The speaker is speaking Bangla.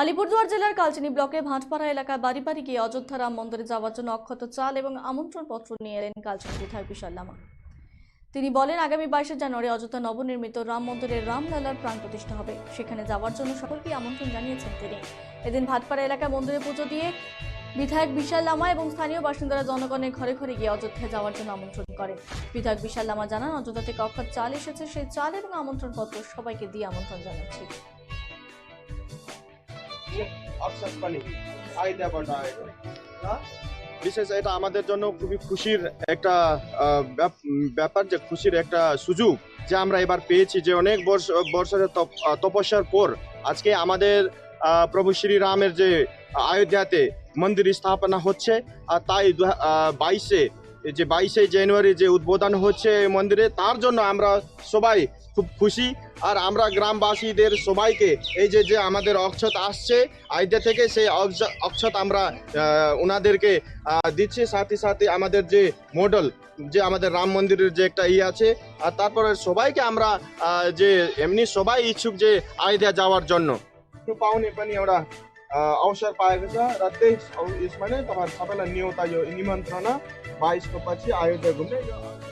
আলিপুরদুয়ার জেলার কালচিনি ব্লকে ভাটপাড়া এলাকায় বাড়ি বাড়ি গিয়ে অযোধ্যা রাম মন্দিরে যাওয়ার জন্য অক্ষত চাল এবং আমন্ত্রণপত্র নিয়ে এলেন কালচিনি বিধায়ক বিশাল লামা। তিনি বলেন, আগামী বাইশে জানুয়ারি অযোধ্যা নবনির্মিত রাম মন্দিরের রামলালার প্রাণ প্রতিষ্ঠা হবে। সেখানে যাওয়ার জন্য সকলকে আমন্ত্রণ জানিয়েছেন তিনি। এদিন ভাটপাড়া এলাকায় মন্দিরে পুজো দিয়ে বিধায়ক বিশাল লামা এবং স্থানীয় বাসিন্দারা জনগণের ঘরে ঘরে গিয়ে অযোধ্যায় যাওয়ার জন্য আমন্ত্রণ করেন। বিধায়ক বিশাল লামা জানান, অযোধ্যা থেকে অক্ষত চাল এসেছে। সেই চাল এবং আমন্ত্রণপত্র সবাইকে দিয়ে আমন্ত্রণ জানাচ্ছি। পানি বাটা বিশেষ এটা আমাদের জন্য খুবই খুশির একটা ব্যাপ- ব্যাপার যে খুশির একটা সুযোগ যে আমরা এবার পেয়েছি যে অনেক বর্ষ তপ- তপস্যার পর আজকে আমাদের প্রভু শ্রীরামের যে অযোধ্যাতে মন্দির স্থাপনা হচ্ছে আর তাই বাইশে, যে বাইশে জানুয়ারি যে উদ্বোধন হচ্ছে মন্দিরে, তার জন্য আমরা সবাই খুব খুশি। আর আমরা গ্রামবাসীদের সবাইকে এই যে যে আমাদের অক্ষত আসছে আইডিয়া থেকে সেই অক্ষত আমরা ওনাদেরকে দিচ্ছি। সাথে সাথে আমাদের যে মডেল, যে আমাদের রাম মন্দিরের যে একটা ই আছে, আর তারপরে সবাইকে আমরা যে এমনি সবাই ইচ্ছুক যে আইডিয়া যাওয়ার জন্য। একটু পাওনি পানি, ওরা অবসর পায় গেছে। রাতে মানে তোমার সবাই নিয়ত নিমন্ত্রণা, বাইশ यो निमन्त्रणा